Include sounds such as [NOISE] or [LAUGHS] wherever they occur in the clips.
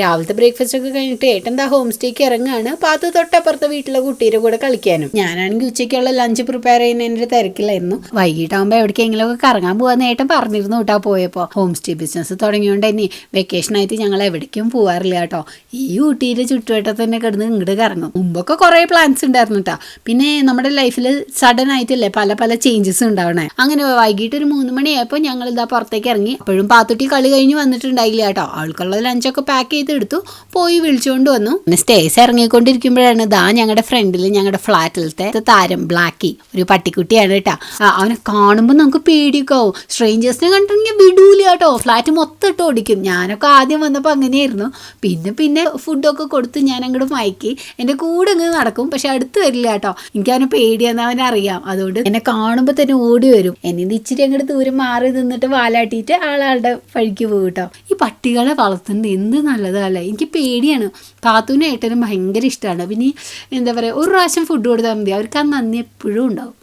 രാവിലത്തെ ബ്രേക്ക്ഫാസ്റ്റ് ഒക്കെ കഴിഞ്ഞിട്ട് ഏട്ടൻ എന്താ ഹോം സ്റ്റേക്ക് ഇറങ്ങാണ്. പാത്ത് തൊട്ടപ്പുറത്തെ വീട്ടിലെ കുട്ടിയുടെ കൂടെ കളിക്കാനും. ഞാനാണെങ്കിൽ ഉച്ചയ്ക്കുള്ള ലഞ്ച് പ്രിപ്പയർ ചെയ്യുന്നതിന്റെ തിരക്കിലായിരുന്നു. വൈകിട്ടാകുമ്പോൾ എവിടേക്കെങ്കിലും ഒക്കെ കറങ്ങാൻ പോകാൻ ഏട്ടൻ പറഞ്ഞിരുന്നു കേട്ടോ പോയപ്പോൾ ഹോം സ്റ്റേ ബിസിനസ് തുടങ്ങിയോണ്ട് ഇനി വെക്കേഷൻ ആയിട്ട് ഞങ്ങൾ എവിടേക്കും പോകാറില്ല കേട്ടോ. ഈ ഊട്ടിയിലെ ചുറ്റുവട്ടത്ത് തന്നെ കിടന്ന് ഇങ്ങോട്ട് കറങ്ങും. മുമ്പൊക്കെ കുറേ പ്ലാൻസ് ഉണ്ടായിരുന്നു കേട്ടോ പിന്നെ നമ്മുടെ ലൈഫിൽ സഡൻ ആയിട്ടില്ലേ പല പല ചേഞ്ചസ് ഉണ്ടാവണേ. അങ്ങനെ വൈകിട്ട് ഒരു മൂന്ന് മണിയായപ്പോൾ ഞങ്ങൾ ഇതാ പുറത്തേക്ക് ഇറങ്ങി. അപ്പോഴും പാത്തുട്ടി കളി കഴിഞ്ഞ് വന്നിട്ടുണ്ടായില്ല കേട്ടോ ആൾക്കുള്ള ലഞ്ചൊക്കെ പാക്ക് ചെയ്തെടുത്തു. പോയി വിളിച്ചുകൊണ്ട് വന്നു. പിന്നെ സ്റ്റേസ് ഇറങ്ങിക്കൊണ്ടിരിക്കുമ്പോഴാണ് ദാ ഞങ്ങളുടെ ഫ്രണ്ടിൽ ഞങ്ങളുടെ ഫ്ലാറ്റിലത്തെ താരം ബ്ലാക്കി ഒരു പട്ടിക്കുട്ടിയാണ് കേട്ടോ. അവനെ കാണുമ്പോൾ നമുക്ക് പേടിയൊക്കെ ആവും സ്ട്രേഞ്ചേഴ്സിനെ കണ്ടിട്ടുണ്ടെങ്കിൽ വിടൂല കേട്ടോ. ഫ്ലാറ്റ് മൊത്തം ഇട്ട് ഓടിക്കും. ഞാനൊക്കെ ആദ്യം വന്നപ്പോൾ അങ്ങനെയായിരുന്നു. പിന്നെ പിന്നെ ഫുഡൊക്കെ കൊടുത്ത് ഞാൻ അങ്ങോട്ട് മയക്കി. എന്റെ കൂടെ അങ്ങ് നടക്കും പക്ഷെ അടുത്ത് വരില്ല കേട്ടോ. എനിക്കവനെ പേടിയാന്ന് അവനെ അറിയാം. അതുകൊണ്ട് എന്നെ കാണുമ്പോൾ തന്നെ ഓടി വരും. എന്നെ ഇച്ചിരി അങ്ങോട്ട് ദൂരം മാറി നിന്നിട്ട് വാലാട്ടിയിട്ട് ആളാളുടെ വഴിക്ക് പോകും കേട്ടോ. ഈ പട്ടികളെ വളർത്തുന്നത് എന്ത് നല്ലതല്ലേ എനിക്ക് പേടിയാണ്. ഏട്ടനും ഭയങ്കര ഇഷ്ടമാണ് പിന്നെ എന്താ പറയുക ഒരു പ്രാവശ്യം ഫുഡ് കൊടുത്താൽ മതി. അവർക്ക് ആ നന്ദി എപ്പോഴും ഉണ്ടാവും.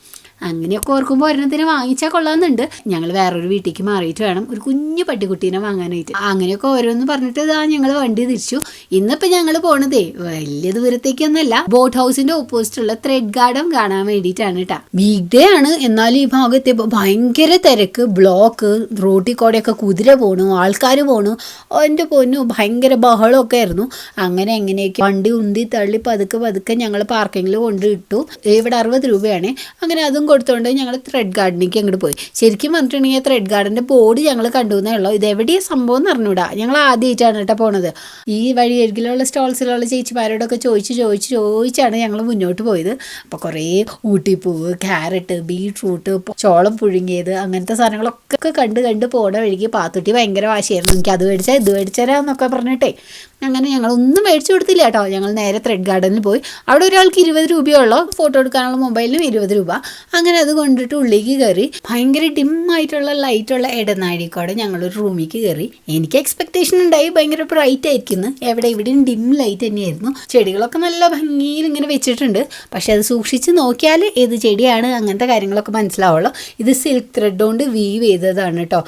അങ്ങനെയൊക്കെ ഓർക്കുമ്പോൾ ഒരെണ്ണത്തിന് വാങ്ങിച്ചാൽ കൊള്ളാമെന്നുണ്ട് ഞങ്ങൾ വേറൊരു വീട്ടിലേക്ക് മാറിയിട്ട് വേണം ഒരു കുഞ്ഞു പട്ടിക്കുട്ടീനെ വാങ്ങാനായിട്ട്. അങ്ങനെയൊക്കെ ഓരോന്ന് പറഞ്ഞിട്ട് ഇതാ ഞങ്ങൾ വണ്ടി തിരിച്ചു. ഇന്നിപ്പോൾ ഞങ്ങൾ പോണതേ വലിയ ദൂരത്തേക്കൊന്നല്ല ബോട്ട് ഹൗസിന്റെ ഓപ്പോസിറ്റുള്ള ത്രെഡ് ഗാർഡൻ കാണാൻ വേണ്ടിയിട്ടാണ് കേട്ടോ വീക്ക് ഡേ ആണ്. എന്നാലും ഈ ഭാഗത്ത് ഭയങ്കര തിരക്ക്. ബ്ലോക്ക് റോട്ടിൽ കൂടെയൊക്കെ കുതിര പോണു ആൾക്കാർ പോണു. എന്റെ പൊന്നു ഭയങ്കര ബഹളമൊക്കെ ആയിരുന്നു. അങ്ങനെ എങ്ങനെയൊക്കെ വണ്ടി ഉന്തി തള്ളി പതുക്കെ പതുക്കെ ഞങ്ങൾ പാർക്കിങ്ങിൽ കൊണ്ടിട്ടു ഇവിടെ അറുപത് രൂപയാണ്. അങ്ങനെ അതും കൊടുത്തുകൊണ്ട് ഞങ്ങൾ ത്രെഡ് ഗാർഡനിലേക്ക് അങ്ങോട്ട് പോയി. ശരിക്കും പറഞ്ഞിട്ടുണ്ടെങ്കിൽ ത്രെഡ് ഗാർഡന്റെ ബോർഡ് ഞങ്ങൾ കണ്ടു എന്നേ ഉള്ളൂ. ഇത് സംഭവം എന്ന് അറിഞ്ഞൂടാ. ഞങ്ങൾ ആദ്യമായിട്ടാണ് കേട്ടോ പോണത്. ഈ വഴി അരികിലുള്ള സ്റ്റോൾസിലുള്ള ചേച്ചിമാരോടൊക്കെ ചോദിച്ച് ചോദിച്ച് ചോദിച്ചാണ് ഞങ്ങൾ മുന്നോട്ട് പോയത്. അപ്പോൾ കുറേ ഊട്ടിപ്പൂവ് ക്യാരറ്റ് ബീട്രൂട്ട് ചോളം പുഴുങ്ങിയത് അങ്ങനത്തെ സാധനങ്ങളൊക്കെ കണ്ട് കണ്ട് പോണ വഴിക്ക് പാത്തുട്ടി ഭയങ്കര വാശിയായിരുന്നു. എനിക്ക് അത് മേടിച്ചാൽ ഇത് മേടിച്ചാരാന്നൊക്കെ പറഞ്ഞിട്ടേ. അങ്ങനെ ഞങ്ങളൊന്നും മേടിച്ചു കൊടുത്തില്ല കേട്ടോ. ഞങ്ങൾ നേരെ ത്രെഡ് ഗാർഡനിൽ പോയി. അവിടെ ഒരാൾക്ക് ഇരുപത് രൂപയുള്ളൂ ഫോട്ടോ എടുക്കാനുള്ള മൊബൈലിനും ഇരുപത് രൂപ. അങ്ങനെ അത് കൊണ്ടിട്ട് ഉള്ളിലേക്ക് കയറി ഭയങ്കര ഡിം ആയിട്ടുള്ള ലൈറ്റുള്ള ഇടനാഴിക്കോടെ ഞങ്ങളൊരു റൂമിലേക്ക് കയറി എനിക്ക് എക്സ്പെക്ടേഷൻ ഉണ്ടായി. ഭയങ്കര ബ്രൈറ്റ് ആയിരിക്കുന്നു. എവിടെ ഇവിടെയും ഡിം ലൈറ്റ് തന്നെയായിരുന്നു. ചെടികളൊക്കെ നല്ല ഭംഗിയിൽ ഇങ്ങനെ വെച്ചിട്ടുണ്ട്. പക്ഷെ അത് സൂക്ഷിച്ച് നോക്കിയാൽ ഏത് ചെടിയാണ് അങ്ങനത്തെ കാര്യങ്ങളൊക്കെ മനസ്സിലാവുള്ളൂ. ഇത് സിൽക്ക് ത്രെഡ് കൊണ്ട് വീവ് ചെയ്തതാണ് കേട്ടോ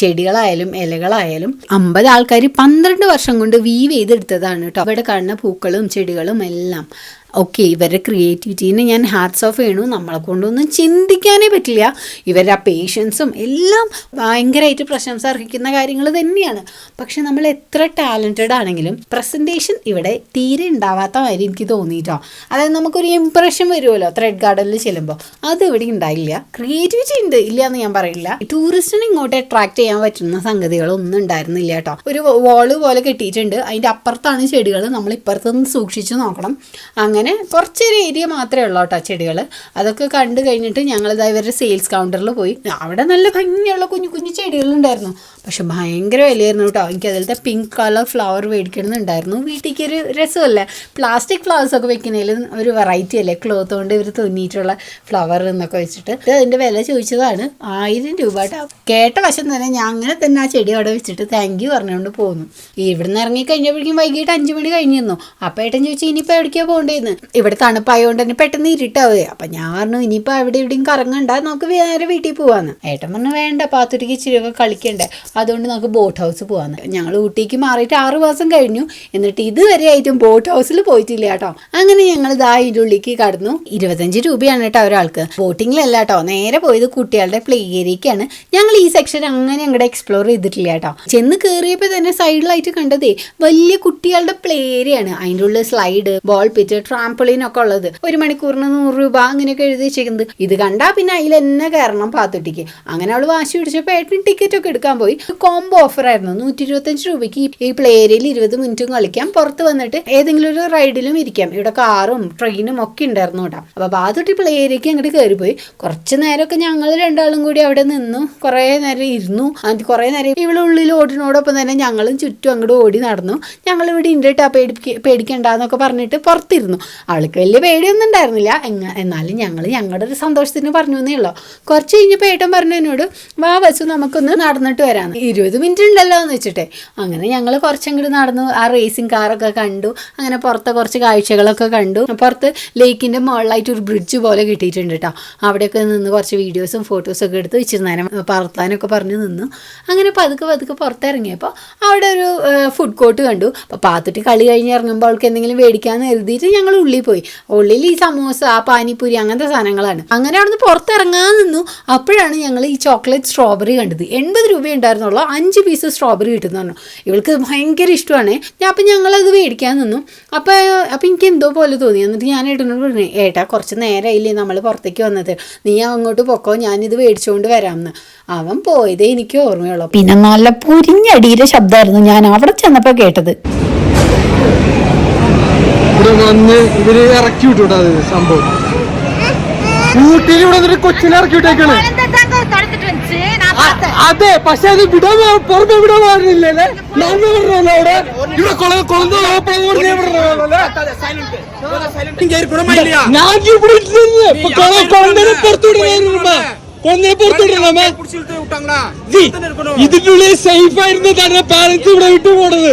ചെടികളായാലും ഇലകളായാലും അമ്പത് ആൾക്കാർ പന്ത്രണ്ട് വർഷം കൊണ്ട് വീവ് ചെയ്തെടുത്തതാണ് കേട്ടോ അവിടെ കാണുന്ന പൂക്കളും ചെടികളും എല്ലാം. ഓക്കെ ഇവരുടെ ക്രിയേറ്റിവിറ്റീനെ ഞാൻ ഹാറ്റ്സ് ഓഫ് ചെയ്യണു. നമ്മളെ കൊണ്ടൊന്നും ചിന്തിക്കാനേ പറ്റില്ല. ഇവരുടെ ആ പേഷ്യൻസും എല്ലാം ഭയങ്കരമായിട്ട് പ്രശംസ അർഹിക്കുന്ന കാര്യങ്ങൾ തന്നെയാണ്. പക്ഷെ നമ്മൾ എത്ര ടാലന്റഡ് ആണെങ്കിലും പ്രസന്റേഷൻ ഇവിടെ തീരെ ഉണ്ടാവാത്ത മാതിരി എനിക്ക് തോന്നിയിട്ടോ. അതായത് നമുക്കൊരു ഇമ്പ്രഷൻ വരുമല്ലോ ത്രെഡ് ഗാർഡനിൽ ചെല്ലുമ്പോൾ അത് ഇവിടെ ഉണ്ടായില്ല. ക്രിയേറ്റിവിറ്റി ഉണ്ട്. ഇല്ല എന്ന് ഞാൻ പറയില്ല. ടൂറിസ്റ്റിനെ ഇങ്ങോട്ട് അട്രാക്ട് ചെയ്യാൻ പറ്റുന്ന സംഗതികളൊന്നും ഉണ്ടായിരുന്നില്ല കേട്ടോ. ഒരു വോൾ പോലെ കെട്ടിയിട്ടുണ്ട്. അതിന്റെ അപ്പുറത്താണ് ചെടികൾ നമ്മൾ ഇപ്പുറത്തുനിന്ന് സൂക്ഷിച്ചു നോക്കണം. അങ്ങനെ കുറച്ചൊരു ഏരിയ മാത്രമേ ഉള്ളൂ കേട്ടോ ചെടികൾ. അതൊക്കെ കണ്ടു കഴിഞ്ഞിട്ട് ഞങ്ങളിതാ ഇവരുടെ സെയിൽസ് കൗണ്ടറിൽ പോയി. അവിടെ നല്ല ഭംഗിയുള്ള കുഞ്ഞു കുഞ്ഞു ചെടികളുണ്ടായിരുന്നു പക്ഷെ ഭയങ്കര വിലയായിരുന്നു കേട്ടോ. എനിക്ക് അതിലത്തെ പിങ്ക് കളർ ഫ്ലവർ മേടിക്കണമെന്നുണ്ടായിരുന്നു. വീട്ടിലേക്ക് ഒരു രസമല്ലേ? പ്ലാസ്റ്റിക് ഫ്ലവേഴ്സ് ഒക്കെ വെക്കുന്നതിൽ ഒരു വെറൈറ്റി അല്ലേ? ക്ലോത്ത് കൊണ്ട് ഇവർ തുന്നിയിട്ടുള്ള ഫ്ലവർ എന്നൊക്കെ വെച്ചിട്ട്. അതിന്റെ വില ചോദിച്ചതാണ്. ആയിരം രൂപ കേട്ടോ. കേട്ട വശം തന്നെ ഞാൻ അങ്ങനെ തന്നെ ആ ചെടി അവിടെ വെച്ചിട്ട് താങ്ക് യു പറഞ്ഞുകൊണ്ട് പോന്നു. ഇവിടുന്ന് ഇറങ്ങി കഴിഞ്ഞപ്പോഴേക്കും വൈകിട്ട് അഞ്ച് മണി കഴിഞ്ഞിരുന്നു. അപ്പം ഏട്ടൻ ചോദിച്ചു ഇനിയിപ്പോൾ എവിടേക്കാണ് പോകേണ്ടതെന്ന് ഇവിടെ തണുപ്പായതുകൊണ്ട് തന്നെ പെട്ടെന്ന് ഇരുട്ടാവുക അപ്പം ഞാൻ പറഞ്ഞു ഇനിയിപ്പോൾ അവിടെ ഇവിടെയും കറങ്ങണ്ട നമുക്ക് നേരെ വീട്ടിൽ പോവാന്ന്. ഏട്ടൻ പറഞ്ഞു വേണ്ട പാത്തുട്ടിക്ക് ഇച്ചിരിയൊക്കെ കളിക്കണ്ടേ അതുകൊണ്ട് നമുക്ക് ബോട്ട് ഹൗസ് പോവാന്ന്. ഞങ്ങൾ ഊട്ടിക്ക് മാറിയിട്ട് ആറു മാസം കഴിഞ്ഞു. എന്നിട്ട് ഇതുവരെ ആയിട്ടും ബോട്ട് ഹൗസിൽ പോയിട്ടില്ല കേട്ടോ. അങ്ങനെ ഞങ്ങൾ ഇതാ ഇതിന്റെ ഉള്ളിലേക്ക് കടന്നു. ഇരുപത്തഞ്ച് രൂപയാണ് കേട്ടോ ഒരാൾക്ക്. ബോട്ടിങ്ങിലല്ല കേട്ടോ നേരെ പോയത് കുട്ടികളുടെ പ്ലേ ഏരിയക്കാണ് ഞങ്ങൾ ഈ സെക്ഷൻ അങ്ങനെ അങ്ങോട്ട് എക്സ്പ്ലോർ ചെയ്തിട്ടില്ല കേട്ടോ. ചെന്ന് കയറിയപ്പോൾ തന്നെ സൈഡിലായിട്ട് കണ്ടതേ വലിയ കുട്ടികളുടെ പ്ലേ ആണ് അതിന്റെ ഉള്ളിൽ സ്ലൈഡ് ബോൾ പിറ്റ് ട്രാംപൊളിൻ ഒക്കെ ഉള്ളത്. ഒരു മണിക്കൂറിന് നൂറ് രൂപ അങ്ങനെയൊക്കെ എഴുതി വെച്ചിരിക്കുന്നത്. ഇത് കണ്ടാ പിന്നെ അതിൽ എന്നെ കയറണം പാത്തുട്ടിക്ക്. അങ്ങനെ അവൾ വാശി പിടിച്ചപ്പോൾ ഏട്ടൻ ടിക്കറ്റ് ഒക്കെ എടുക്കാൻ പോയി. കോംബോ ഓഫർ ആയിരുന്നു. നൂറ്റി ഇരുപത്തഞ്ച് രൂപയ്ക്ക് ഈ- പ്ലേരിൽ ഇരുപത് മിനിറ്റും കളിക്കാം. പുറത്ത് വന്നിട്ട് ഏതെങ്കിലും ഒരു റൈഡിലും ഇരിക്കാം. ഇവിടെ കാറും ട്രെയിനും ഒക്കെ ഉണ്ടായിരുന്നു കേട്ടോ. അപ്പൊ പാത്തുട്ടി പ്ലേ ഏരിയക്ക് അങ്ങോട്ട് കയറിപ്പോയി കുറച്ച് നേരമൊക്കെ ഞങ്ങൾ രണ്ടാളും കൂടി അവിടെ നിന്നു. കുറേ നേരം ഇരുന്നു. അത് കുറേ നേരം ഇവിടെ ഉള്ളിൽ ഓടിനോടൊപ്പം തന്നെ ഞങ്ങളും ചുറ്റും അങ്ങോട്ട് ഓടി നടന്നു. ഞങ്ങൾ ഇവിടെ കേട്ടോ പേടിക്ക പേടിക്കണ്ടെന്നൊക്കെ പറഞ്ഞിട്ട് പുറത്തിരുന്നു. അവൾക്ക് വലിയ പേടിയൊന്നും ഉണ്ടായിരുന്നില്ല. എന്നാലും ഞങ്ങൾ ഞങ്ങളുടെ ഒരു സന്തോഷത്തിന് പറഞ്ഞു എന്നേ ഉള്ളൂ. കുറച്ച് കഴിഞ്ഞപ്പോൾ ഏട്ടൻ പറഞ്ഞു എന്നോട് വാ വച്ചു നമുക്കൊന്ന് നടന്നിട്ട് വരാമെന്ന് ഇരുപത് മിനിറ്റ് ഉണ്ടല്ലോ എന്ന് വെച്ചിട്ടെ. അങ്ങനെ ഞങ്ങൾ കുറച്ചെങ്കിലും നടന്നു. ആ റേസിംഗ് കാറൊക്കെ കണ്ടു. അങ്ങനെ പുറത്തെ കുറച്ച് കാഴ്ചകളൊക്കെ കണ്ടു. പുറത്ത് ലേക്കിന്റെ മുകളിലായിട്ട് ഒരു ബ്രിഡ്ജ് പോലെ കിട്ടിയിട്ടുണ്ട് കേട്ടോ അവിടെയൊക്കെ നിന്ന് കുറച്ച് വീഡിയോസും ഫോട്ടോസും ഒക്കെ എടുത്ത് ഇച്ചിരി നേരം പറത്താനൊക്കെ പറഞ്ഞ് നിന്നു. അങ്ങനെ പതുക്കെ പതുക്കെ പുറത്തിറങ്ങിയപ്പോൾ അവിടെ ഒരു ഫുഡ് കോർട്ട് കണ്ടു. അപ്പോൾ പാത്തുട്ടി കളി കഴിഞ്ഞ് ഇറങ്ങുമ്പോൾ അവൾക്ക് എന്തെങ്കിലും മേടിക്കാമെന്ന് കരുതിയിട്ട് ഞങ്ങൾ ഉള്ളിൽ പോയി. ഉള്ളിൽ ഈ സമൂസ പാനിപ്പൂരി അങ്ങനത്തെ സാധനങ്ങളാണ്. അങ്ങനെ അവിടുന്ന് പുറത്തിറങ്ങാൻ നിന്നു. അപ്പോഴാണ് ഞങ്ങൾ ഈ ചോക്ലേറ്റ് സ്ട്രോബെറി കണ്ടത്. എൺപത് രൂപ ഉണ്ടായിരുന്നുള്ളൂ അഞ്ച് പീസ് സ്ട്രോബെറി കിട്ടുന്നു പറഞ്ഞു. ഇവൾക്ക് ഭയങ്കര ഇഷ്ടമാണ്. ഞാൻ അപ്പം ഞങ്ങളത് മേടിക്കാൻ നിന്നു. അപ്പോൾ അപ്പം എനിക്ക് എന്തോ പോലെ തോന്നി. എന്നിട്ട് ഞാൻ ഏട്ടനോട് പറഞ്ഞു ഏട്ടാ കുറച്ച് നേരമായില്ലേ നമ്മൾ പുറത്തേക്ക് വന്നത്. നീ അങ്ങോട്ട് പൊക്കോ. ഞാനിത് മേടിച്ചുകൊണ്ട് വരാമെന്ന് അവൻ പോയതേ എനിക്ക് ഓർമ്മയുള്ളൂ. പിന്നെ നല്ല പുരിഞ്ഞടിയുടെ ശബ്ദമായിരുന്നു ഞാൻ അവിടെ ചെന്നപ്പോൾ കേട്ടത്. വന്ന് ഇവർ ഇറക്കി വിട്ടൂട്ടാ അത് സംഭവം. ഊട്ടിയിൽ ഇവിടെ കൊച്ചിനെ ഇറക്കി വിട്ടേക്കാണ്. അതെ പക്ഷെ അത് വിടാൻ പുറമെ വിടാൻ പാടില്ലല്ലേ? ഞാൻ വിടണല്ലോ അവിടെ. ഇവിടെ കൊളന്ത ഞാൻ ഇവിടെ കൊളന്തനെ പുറത്തു വിടണേ കൊളന്തനെ പുറത്തു വിടണമേ ഇതിന്റെ ഉള്ളിൽ സേഫ് ആയിരുന്നു തന്നെ പാരന്റ്സ് ഇവിടെ വിട്ടു പോണത്.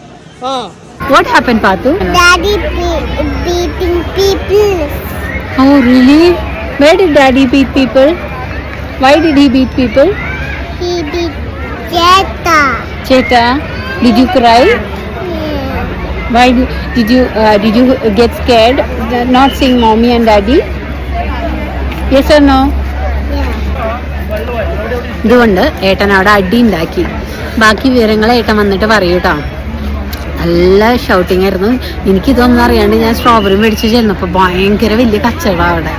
What happened, Patu? Daddy be- beating people. Oh, really? Where did daddy beat people? Why did he beat people? He beat Jetta. Cheta, did you cry? Yeah. Why did, did you uh, did you get scared uh, not seeing mommy and daddy? Yes or no? Yeah. ഇതുകൊണ്ട് ഏട്ടൻ അവിടെ അടി ഉണ്ടാക്കി ബാക്കി വിവരങ്ങൾ ഏട്ടൻ വന്നിട്ട് പറയൂട്ടോ നല്ല ഷൗട്ടിംഗ് ആയിരുന്നു. എനിക്കിതൊന്നും അറിയാണ്ട് ഞാൻ സ്ട്രോബെറി മേടിച്ച് ചെന്നപ്പോൾ ഭയങ്കര വലിയ കച്ചവടം അവിടെ.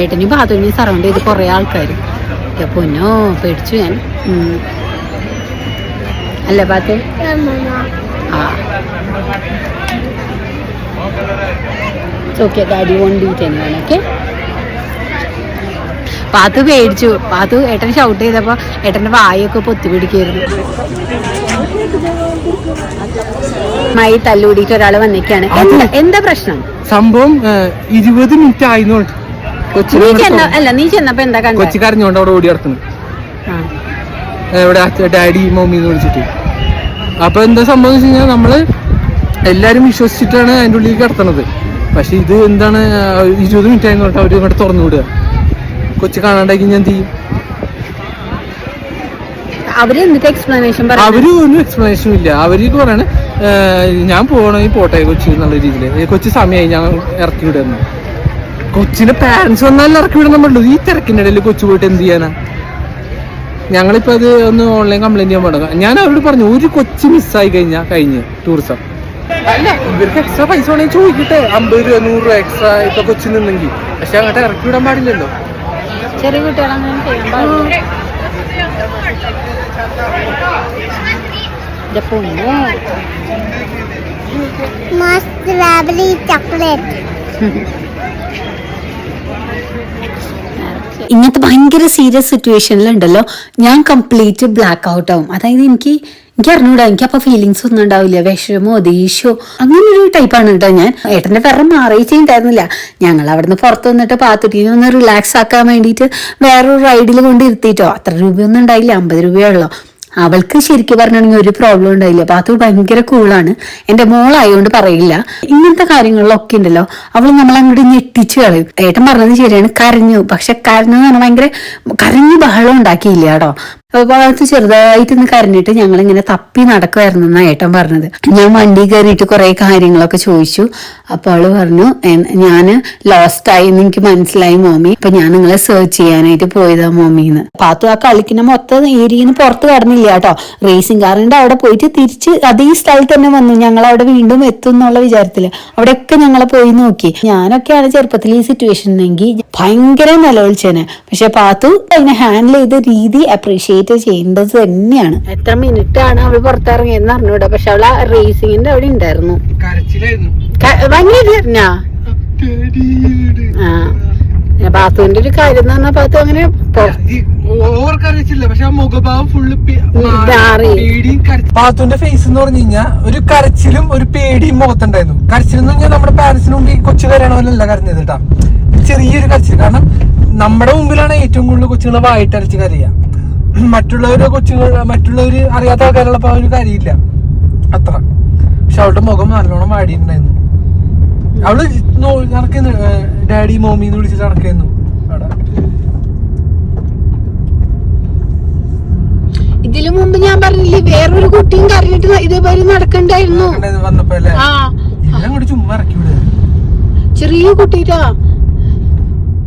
ഏട്ടനും ബാധുവിനും സറൗണ്ട് ചെയ്ത് കുറേ ആൾക്കാർ പൊന്നോ പേടിച്ചു ഞാൻ. അല്ല bath okay daddy won't okay Pathu പേടിച്ചു. പാത്തു ഏട്ടൻ ഷൗട്ട് ചെയ്തപ്പോൾ ഏട്ടന്റെ വായൊക്കെ പൊത്തി പിടിക്കായിരുന്നു മായി തല്ലുകൂടിയിട്ട് ഒരാൾ വന്നിക്കാണ് എന്താ പ്രശ്നം? സംഭവം ഇരുപത് മിനിറ്റ് ആയിരുന്നു നീ ചെന്ന അല്ല നീ ചെന്നപ്പോ എന്താ കണ്ടത് കൊച്ചി കരഞ്ഞോണ്ട് അവിടെ ഓടി നടക്കുന്നു. ഇവിടെ ഡാഡി മമ്മി എന്ന് വിളിച്ചിട്ട്. അപ്പൊ എന്താ സംഭവം വെച്ച് കഴിഞ്ഞാൽ നമ്മൾ എല്ലാരും വിശ്വസിച്ചിട്ടാണ് അതിന്റെ ഉള്ളിൽ കിടത്തണത്. പക്ഷെ ഇത് എന്താണ് ഇരുപത് മിനിറ്റ് ആയിരുന്നു അവർ ഇങ്ങോട്ട് തുറന്നു വിടുക. കൊച്ചി കാണാണ്ടാക്കി ഞാൻ എന്ത് ചെയ്യും? അവർ എന്നിട്ട് എക്സ്പ്ലനേഷൻ അവർ ഒരു എക്സ്പ്ലനേഷനും ഇല്ല. അവർക്ക് പറയണ ഞാൻ പോകണമെങ്കിൽ പോട്ടെ കൊച്ചി എന്നുള്ള രീതിയിൽ കൊച്ചി സമയമായി ഞാൻ ഇറക്കി വിടുന്നു. കൊച്ചിന്റെ പാരന്റ്സ് വന്നാലും ഇറക്കി വിടുന്ന പറ്റുള്ളൂ ഈ തിരക്കിന്റെ ഇടയിൽ കൊച്ചു പോയിട്ട് എന്ത് ചെയ്യാനാ? ഞങ്ങളിപ്പോ അത് ഒന്ന് ഓൺലൈൻ കംപ്ലൈന്റ് ചെയ്യാൻ പാടുക ഞാൻ അവരോട് പറഞ്ഞു ഒരു കൊച്ചു മിസ്സായി കഴിഞ്ഞാൽ കഴിഞ്ഞ് ടൂറിസം അല്ല ഇവർക്ക് എക്സ്ട്രാ പൈസ വേണമെങ്കിൽ ചോദിക്കട്ടെ. അമ്പത് രൂപ നൂറ് രൂപ എക്സ്ട്രാ ഇപ്പൊ കൊച്ചി നിന്നെങ്കിൽ പക്ഷെ അങ്ങോട്ട് ഇറക്കി വിടാൻ പാടില്ലല്ലോ. ചെറിയ കുട്ടികളങ്ങനെ ചെയ്യാൻ പാടില്ല. Must lovely chocolate. [LAUGHS] ഇങ്ങനത്തെ ഭയങ്കര സീരിയസ് സിറ്റുവേഷനിലുണ്ടല്ലോ ഞാൻ കംപ്ലീറ്റ് ബ്ലാക്ക് ഔട്ട് ആവും. അതായത് എനിക്ക് എനിക്ക് അറിഞ്ഞൂടാ എനിക്ക് അപ്പൊ ഫീലിങ്സ് ഒന്നും ഉണ്ടാവില്ല. വിഷമോ ദേഷ്യമോ അങ്ങനെ ഒരു ടൈപ്പാണ് കേട്ടോ ഞാൻ. ഏട്ടന്റെ വേറെ മാറേജ് ഉണ്ടായിരുന്നില്ല. ഞങ്ങൾ അവിടുന്ന് പുറത്ത് വന്നിട്ട് പാത്തുട്ടീനെ ഒന്ന് റിലാക്സ് ആക്കാൻ വേണ്ടിയിട്ട് വേറൊരു റൈഡിൽ കൊണ്ട് ഇരുത്തിയിട്ടോ അത്ര രൂപയൊന്നും ഉണ്ടായില്ല അമ്പത് രൂപയേ ഉള്ളൂ. അവൾക്ക് ശരിക്കും പറഞ്ഞിട്ടുണ്ടെങ്കിൽ ഒരു പ്രോബ്ലം ഉണ്ടായില്ല. അപ്പൊ അത് ഭയങ്കര കൂളാണ് എന്റെ മോളായതുകൊണ്ട് പറയില്ല. ഇങ്ങനത്തെ കാര്യങ്ങളിലൊക്കെ ഉണ്ടല്ലോ. അവൾ നമ്മൾ അങ്ങോട്ട് ഞെട്ടിച്ചു കളയും. ഏട്ടൻ പറഞ്ഞത് ശരിയാണ്. കരഞ്ഞു. പക്ഷെ കരഞ്ഞു എന്ന് പറഞ്ഞാൽ ഭയങ്കര കരഞ്ഞു ബഹളം ഉണ്ടാക്കിയില്ല കേട്ടോ. ഭാഗത്ത് ചെറുതായിട്ട് ഒന്ന് കരഞ്ഞിട്ട് ഞങ്ങൾ ഇങ്ങനെ തപ്പി നടക്കുമായിരുന്നു എന്നാ ഏട്ടൻ പറഞ്ഞത്. ഞാൻ വണ്ടി കയറിയിട്ട് കുറെ കാര്യങ്ങളൊക്കെ ചോദിച്ചു. അപ്പൊ അവൾ പറഞ്ഞു ഞാൻ ലോസ്റ്റ് ആയി എന്ന് എനിക്ക് മനസ്സിലായി മോമി. അപ്പൊ ഞാൻ നിങ്ങളെ സെർച്ച് ചെയ്യാനായിട്ട് പോയതാ മോമിന്ന്. പാത്തു ആ കളിക്കുന്ന മൊത്തം ഏരിയന്ന് പുറത്ത് കടന്നില്ല കേട്ടോ. റേസിംഗ് കാറിന്റെ അവിടെ പോയിട്ട് തിരിച്ച് അതേ സ്ഥലത്ത് തന്നെ വന്നു. ഞങ്ങൾ അവിടെ വീണ്ടും എത്തും എന്നുള്ള വിചാരത്തിൽ. അവിടെയൊക്കെ ഞങ്ങളെ പോയി നോക്കി. ഞാനൊക്കെയാണ് ചെറുപ്പത്തിൽ ഈ സിറ്റുവേഷൻ എങ്കിൽ ഭയങ്കര നിലവിളിച്ചേനെ. പക്ഷെ പാത്തു അതിനെ ഹാൻഡിൽ ചെയ്ത രീതി അപ്രീഷിയേറ്റ് ചെയ്യേണ്ടത് തന്നെയാണ്. എത്ര മിനിറ്റ് ആണ് അവൾ പുറത്തിറങ്ങിയെന്ന് അറിഞ്ഞൂടാ. പക്ഷെ അവൾ റേസിംഗിന്റെ അവിടെ ഉണ്ടായിരുന്നു. പിന്നെ പാത്തുവിന്റെ ഒരു കാര്യം എന്ന് പറഞ്ഞാൽ പാത്തു അങ്ങനെ പൊ- ഓവർ കരച്ചില്ല. പക്ഷെ മുഖഭാവം ഫുള്ള് പാത്തുന്റെ ഫേസ് എന്ന് പറഞ്ഞു കഴിഞ്ഞാൽ ഒരു കരച്ചിലും ഒരു പേടിയും മുഖത്തുണ്ടായിരുന്നു. കരച്ചിൽ എന്ന് പറഞ്ഞാൽ നമ്മുടെ പാരന്റ്സിന് മുമ്പ് ഈ കൊച്ചു കരയണമല്ല കരഞ്ഞത് കേട്ടാ. ചെറിയൊരു കരച്ചിൽ. കാരണം നമ്മുടെ മുമ്പിലാണ് ഏറ്റവും കൂടുതൽ കൊച്ചുങ്ങളെ വായിട്ടരച്ച് കരയുക. മറ്റുള്ളവരുടെ കൊച്ചുകൾ മറ്റുള്ളവര് അറിയാത്ത ആൾക്കാരുള്ളപ്പോ അവർ ഒരു കാര്യമില്ല. അത്ര. പക്ഷെ അവളുടെ മുഖം നല്ലോണം വാടിയിട്ടുണ്ടായിരുന്നു. അവൾ നടക്കുന്നു. ഡാഡി മോമി എന്ന് വിളിച്ചിട്ട് നടക്കുന്നു. ഇതിനു മുമ്പ് ഞാൻ പറഞ്ഞില്ലേ വേറൊരു കുട്ടിയും കരഞ്ഞിട്ട് ഇതേപോലെ നടക്കണ്ടായിരുന്നു. ചെറിയ കുട്ടിയിട്ടാ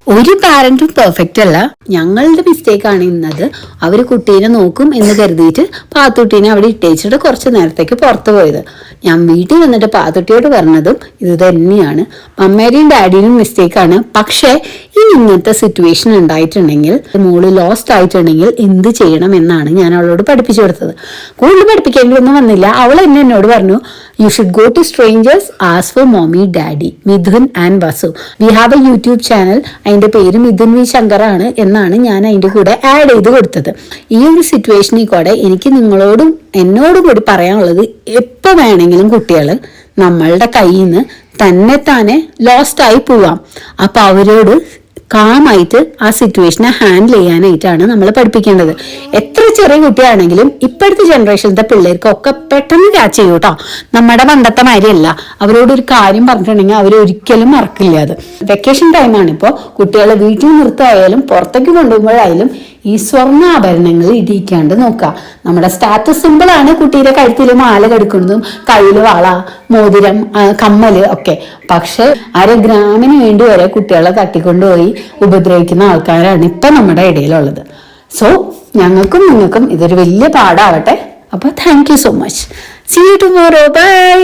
ഒരു പാരന്റും പെർഫെക്റ്റ് അല്ല. ഞങ്ങളുടെ മിസ്റ്റേക്ക് ആണ് ഇന്നത്. അവർ കുട്ടീനെ നോക്കും എന്ന് കരുതിയിട്ട് പാത്തുട്ടീനെ അവിടെ ഇട്ടേച്ചിട്ട് കുറച്ച് നേരത്തേക്ക് പുറത്തു പോയത്. ഞാൻ വീട്ടിൽ വന്നിട്ട് പാത്തുട്ടിയോട് പറഞ്ഞതും ഇത് തന്നെയാണ്. മമ്മേരെയും ഡാഡിയുടെയും മിസ്റ്റേക്കാണ് പക്ഷേ ഇനി ഇങ്ങനത്തെ സിറ്റുവേഷൻ ഉണ്ടായിട്ടുണ്ടെങ്കിൽ മോൾ ലോസ്റ്റ് ആയിട്ടുണ്ടെങ്കിൽ എന്ത് ചെയ്യണം എന്നാണ് ഞാൻ അവളോട് പഠിപ്പിച്ചു കൊടുത്തത്. കൂടുതൽ പഠിപ്പിക്കേണ്ടതൊന്നും വന്നില്ല. അവൾ എന്നെ എന്നോട് പറഞ്ഞു you should go to strangers as for mommy daddy Mithun and Vasu. We have a YouTube channel അതിന്റെ പേര് മിഥുൻ വി ശങ്കറാണ് എന്നാണ് ഞാൻ അതിന്റെ കൂടെ ആഡ് ചെയ്ത് കൊടുത്തത്. ഈ ഒരു സിറ്റുവേഷനിൽ കൂടെ എനിക്ക് നിങ്ങളോടും എന്നോടും കൂടി പറയാനുള്ളത് എപ്പോൾ വേണമെങ്കിലും കുട്ടികൾ നമ്മളുടെ കയ്യിൽ നിന്ന് തന്നെ താനെ ലോസ്റ്റ് ആയി പോവാം. അപ്പോൾ അവരോട് കാമായിട്ട് ആ സിറ്റുവേഷനെ ഹാൻഡിൽ ചെയ്യാനായിട്ടാണ് നമ്മൾ പഠിപ്പിക്കേണ്ടത്. എത്ര ചെറിയ കുട്ടിയാണെങ്കിലും ഇപ്പോഴത്തെ ജനറേഷനിലത്തെ പിള്ളേർക്ക് ഒക്കെ പെട്ടെന്ന് ക്യാച്ച് ചെയ്യും കേട്ടോ നമ്മുടെ പണ്ടത്തെ മാതിരിയല്ല അവരോട് ഒരു കാര്യം പറഞ്ഞിട്ടുണ്ടെങ്കിൽ അവർ ഒരിക്കലും മറക്കില്ല അത്. വെക്കേഷൻ ടൈമാണ് ഇപ്പോൾ കുട്ടികളെ വീട്ടിൽ നിർത്തായാലും പുറത്തേക്ക് കൊണ്ടുപോകുമ്പോഴായാലും ഈ സ്വർണാഭരണങ്ങൾ ഇടിയിക്കാണ്ട് നോക്കുക. നമ്മുടെ സ്റ്റാറ്റസ് സിമ്പിൾ ആണ് കുട്ടിയുടെ കഴുത്തിൽ മാല കെടുക്കുന്നതും കയ്യിൽ വള മോതിരം കമ്മൽ ഒക്കെ. പക്ഷെ അര ഗ്രാമിന് വേണ്ടി വരെ കുട്ടികളെ തട്ടിക്കൊണ്ടുപോയി ഉപദ്രവിക്കുന്ന ആൾക്കാരാണ് ഇപ്പൊ നമ്മുടെ ഇടയിലുള്ളത്. സോ ഞങ്ങൾക്കും നിങ്ങൾക്കും ഇതൊരു വലിയ പാടാവട്ടെ. അപ്പൊ thank you so much see you tomorrow bye